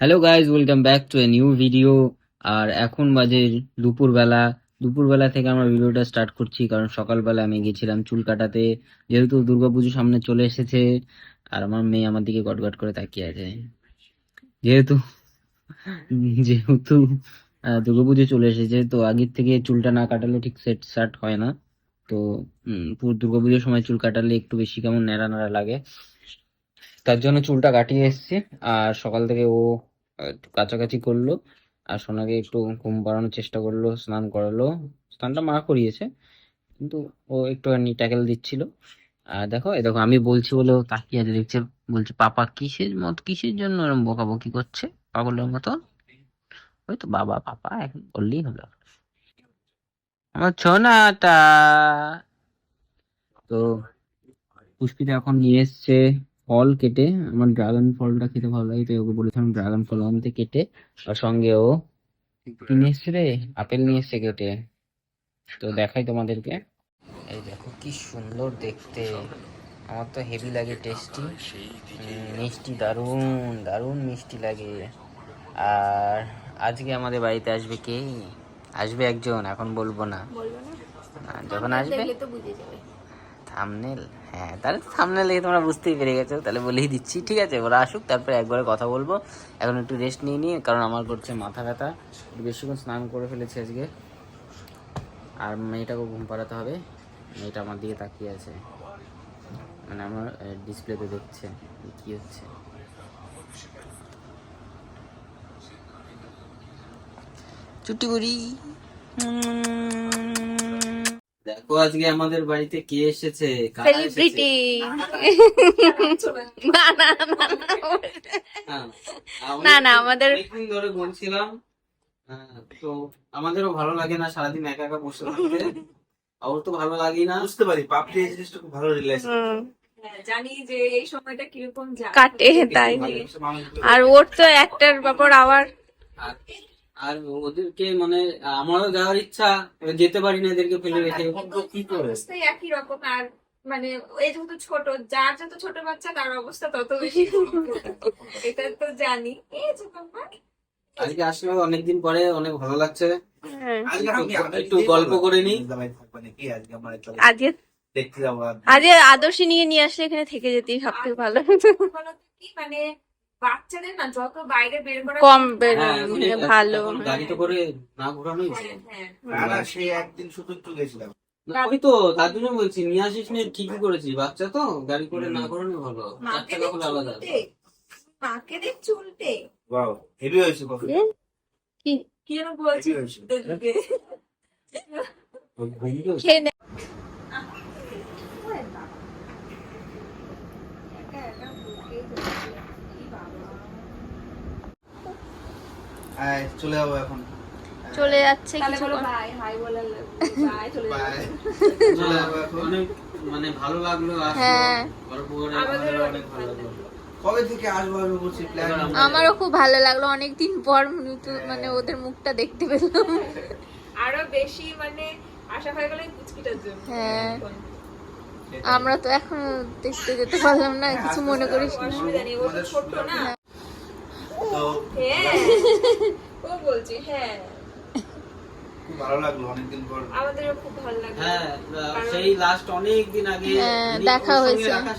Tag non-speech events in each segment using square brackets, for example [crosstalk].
Hello guys welcome back to a new video আর এখন বাজে দুপুরবেলা। দুপুরবেলা থেকে আমরা ভিডিওটা স্টার্ট করছি, কারণ সকালবেলা আমি গেছিলাম চুল কাটাতে। যেহেতু দুর্গাপুজো সামনে চলে এসেছে, আর আমার মেয়ে আমার দিকে গটগট করে তাকিয়ে আছে। যেহেতু যেহেতু দুর্গাপুজো চলে এসেছে, তো আগের থেকে চুলটা না কাটালে ঠিক সেট সাট হয় না। তো দুর্গাপুজোর সময় চুল কাটালে একটু বেশি কেমন ন্যাড়া ন্যাড়া লাগে। তার জন্য চুলটা কাটিয়ে এসেছি, আর সকাল থেকে ও একটু কাছাকাছি করল। আর সোনাকে একটু ঘুম পাড়ানোর চেষ্টা করল, স্নান করালো। স্নানটা মা করিয়েছে, কিন্তু ও একটুখানি ট্যাকেল দিচ্ছিল। আর দেখো, এই দেখো, আমি বলছি বলে ও তাকিয়ে আছে, দেখছে, বলছে, পাপা, কিসের মত, কিসের জন্য এরকম বকাবকি করছে? পাগলের মতো ওই তো, বাবা, পাপা, এখন বললেই হলো। আমার ছোনাটা তো পুষ্পিতা এখন নিয়ে এসছে। ফল কেটে আমার ড্রাগন ফলটা খেতে ভালো লাগে তাই ওকে বলেছিলাম ড্রাগন ফল আনতে কেটে আর সঙ্গে ও কি নিয়ে এসছে রে আপেল নিয়ে এসছে কেটে। তো দেখাই তোমাদেরকে। এই দেখো কি সুন্দর দেখতে। আমার তো হেভি লাগে টেস্টি মিষ্টি দারুণ দারুণ মিষ্টি লাগে। আর আজকে আমাদের বাড়িতে আসবে কে? আসবে একজন এখন বলব না। যখন আসবে? তো বুঝে যাবে। থামনেল হ্যাঁ তাহলে থামনেল দেখে তোমরা বুঝতেই পেরে গেছো। তাহলে বলেই দিচ্ছি, ঠিক আছে? ওরা আসুক, তারপরে একবারে কথা বলব। এখন একটু রেস্ট নিয়ে নিয়ে, কারণ আমার করছে মাথা ব্যথা। একটু বেশিক্ষণ স্নান করে ফেলেছি আজকে। আর মেয়েটাকেও ঘুম পাড়াতে হবে। মেয়েটা আমার দিকে তাকিয়ে আছে। মানে আমার ডিসপ্লেতে দেখছে কি হচ্ছে। ছুটি করি দেখো আজকে আমাদের বাড়িতে কে এসেছে? সেলিব্রিটি [laughs] না না না হ্যাঁ, না, না, আমাদের- অনেকদিন ধরে বলছিলাম হ্যাঁ, তো আমাদেরও ভালো লাগে না সারাদিন একা একা বসে থাকতে। ওর তো ভালো লাগে না। বুঝতে পারি পাপড়ি এই জিনিসটা খুব ভালো হ্যাঁ, জানি যে এই সময়টা কীরকম কাটে তাই আর ওর তো একটার ব্যাপার আবার আর ওদেরকে মানে আমারও যাওয়ার ইচ্ছা যেতে পারি না এদেরকে ফেলে রেখে। কি করে? একই রকম আর মানে এই যেহেতু ছোট যার যত ছোট বাচ্চা তার অবস্থা তত বেশি [laughs] এটা তো জানি। এই যে আজকে আসলে অনেকদিন পরে অনেক ভালো লাগছে। আমি একটু গল্প করে নাকি? আজকে আজকে? আদর্শী নিয়ে নিয়ে আসলে এখানে থেকে যেতেই সব থেকে ভালো। বলো তো কি মানে বাচ্চাদের না যত বাইরে বের করা কম বের হ্যাঁ, ভালো গাড়িতে করে না ঘোরানোই হ্যাঁ। না সেই একদিন শুধু একটু গেছিলাম। না, ওই তো তার জন্য বলছি নিয়ে আসিস নি ঠিকই করেছিস। বাচ্চা তো গাড়ি করে না করানো ভালো। দেখ হলে আলাদা মাকে দেখ চুলটে ওয়াও হেভি হয়েছে কফি কি? কি যেন বলছি। খেয়ে নে আয় চলে যাব এখন। চলে যাচ্ছে কিছু বাই হাই বলে বাই চলে যাবে। [laughs] চলে যাব এখন। মানে ভালো লাগল হ্যাঁ। অনেক অনেক ভালো লাগল। কবে থেকে আসব আমি বলছি প্ল্যান আমারও খুব ভালো লাগল অনেকদিন পর নতুন মানে ওদের মুখটা দেখতে পেলাম। আরও বেশি মানে আশা হয়ে গেল জন্য। হ্যাঁ। আমরা তো এখন দেখতে যেতে পারলাম না কিছু মনে করিস না। তো হ্যাঁ। ও বলছি হ্যাঁ। খুব ভালো লাগল অনেকদিন পর। আমাদেরও খুব ভালো লাগে হ্যাঁ সেই লাস্ট অনেক দিন আগে হ্যাঁ, দেখা হয়েছে। আমার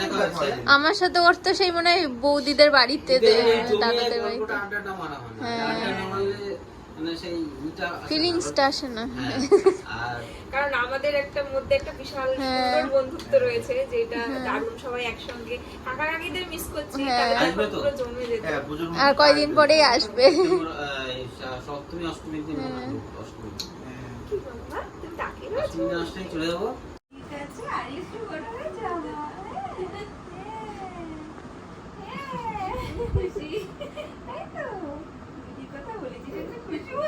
দেখা হয়েছে। আমার সাথে ওর তো সেই মনে হয় বৌদিদের বাড়িতে দাদাদের বাড়িতে। হয় ফিলিংসটা আসে না। হ্যাঁ, আর কারণ আমাদের একটা মধ্যে একটা বিশাল হ্যাঁ। সুন্দর বন্ধুত্ব রয়েছে যেটা দারুণ সবাই একসঙ্গে কাকা কাকিদের মিস করছি হ্যাঁ। পুরো জমে যেত। হ্যাঁ আর কয়দিন আসব। পরেই আসবে। সপ্তমী অষ্টমীর দিন অষ্টমী হ্যাঁ। কি বাবা তুমি তাকে অষ্টমী দিন চলে যাব। ঠিক আছে আর একটু বড় হয়ে যাব। খুশি তাই তো দিদি কথা বলেছি জন্য খুশি হয়েছে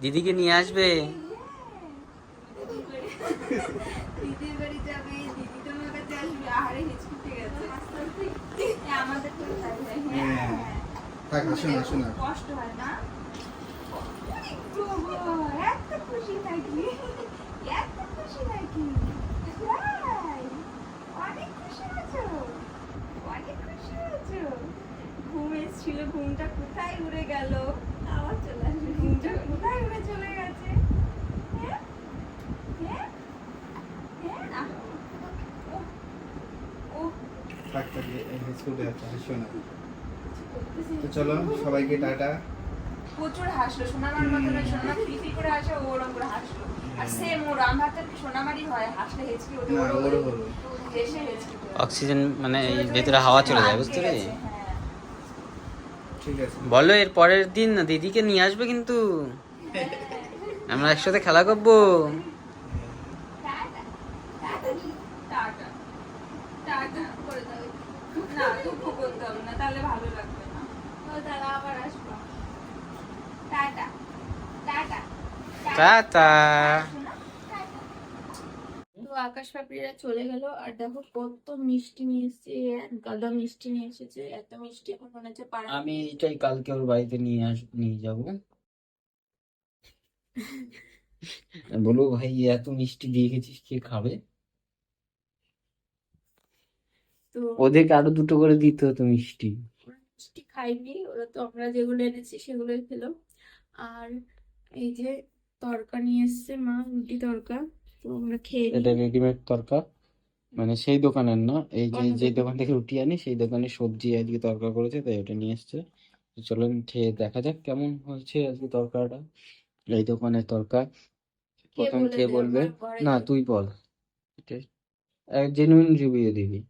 দিদিকে নিয়ে আসবে দিদির বাড়ি যাবে দিদি তোমার কাছে আসবে আহারে হিচকিটে গেছে আমাদের তো তাই হয়, হ্যাঁ হ্যাঁ। থাক। কষ্ট হয় না এত খুশি এত খুশি তাই? অনেক খুশি অনেক খুশি হয়েছো ঘুম এসেছিল ঘুমটা কোথায় উড়ে গেল আবার চলে আসবে ঘুমটা কোথায় উড়ে চলে গেছে হ্যাঁ হ্যাঁ হ্যাঁ আহ, ও ও স্কুলে তো চলো সবাইকে টাটা। প্রচুর হাসলো সোনামার মতো না সোনামা খিলখিল করে হাসে ও ওরম করে হাসলো। আর সেম ওর আমার তো সোনামারই হয় হাসলে হেঁচকি হেসে হেঁচকি অক্সিজেন মানে এই ভেতরে হাওয়া চলে যায় বুঝতে পেরেছি? হ্যাঁ। ঠিক আছে। বলো এর পরের দিন না দিদিকে নিয়ে আসবে কিন্তু। [laughs] আমরা একসাথে খেলা করব টাটা, টাটা, টাটা, টাটা করে দাও। না, দুঃখ করতে হবে না, তাহলে ভালো লাগবে না। ও, দাঁড়া, আবার আসব। টাটা, টাটা, টাটা তো আকাশ পাপড়িরা চলে গেল আর দেখো কত মিষ্টি নিয়ে এসেছে গাদা মিষ্টি নিয়ে এসেছে এত মিষ্টি এখন মনে হচ্ছে পাড়া আমি এটাই কালকে ওর বাড়িতে নিয়ে আস নিয়ে যাব [laughs] বলো ভাই এত মিষ্টি দিয়ে গেছিস কে খাবে ওদেরকে আরও দুটো করে দিতে হতো মিষ্টি। মিষ্টি খাইনি ওরা তো আমরা যেগুলো এনেছি সেগুলোই খেলো। আর এই যে তরকা নিয়ে এসছে মা রুটি তরকা তো আমরা খেয়ে এটা রেডিমেড তরকা মানে সেই দোকানের না এই যে যে দোকান। থেকে রুটি আনি সেই দোকানে সবজি আজকে তরকা করেছে তাই ওটা নিয়ে এসছে। তো চলুন খেয়ে দেখা যাক কেমন হয়েছে আজকে তরকাটা। এই দোকানের তরকা প্রথম কে বলবে? না তুই বল। জেনুইন রিভিউ দিবি।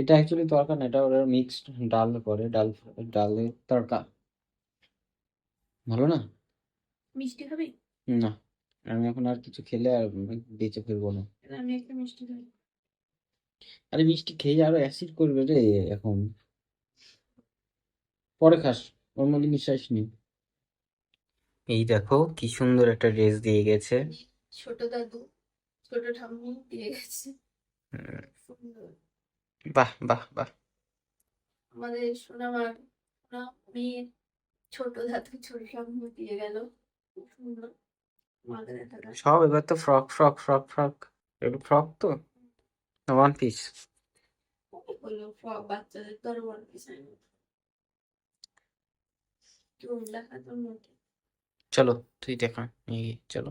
এটা অ্যাকচুয়ালি তরকা না এটা ওরা মিক্সড ডাল করে ডাল ডালের তরকা। ভালো না? মিষ্টি খাবি? না আমি এখন আর কিছু খেলে আর বেঁচে ফিরবো না। তাহলে আমি একটা মিষ্টি খাই। আরে মিষ্টি খেয়ে আরও অ্যাসিড করবে রে এখন। পরে খাস ওর মধ্যে নিঃশ্বাস নেই এই দেখো কি সুন্দর একটা ড্রেস দিয়ে গেছে। ছোট দাদু ছোট ঠাম্মি দিয়ে গেছে। বাহ বাহ বাহ। আমাদের সোনামার সোনা মেয়ের ছোট দাদু ছোট ঠাম্মি দিয়ে গেল। সুন্দর। সব এবার তো ফ্রক ফ্রক ফ্রক ফ্রক। এগুলো ফ্রক তো? ওয়ান পিস ফ্রক বাচ্চাদের তো ওয়ান পিস চলো তুই দেখা চলো।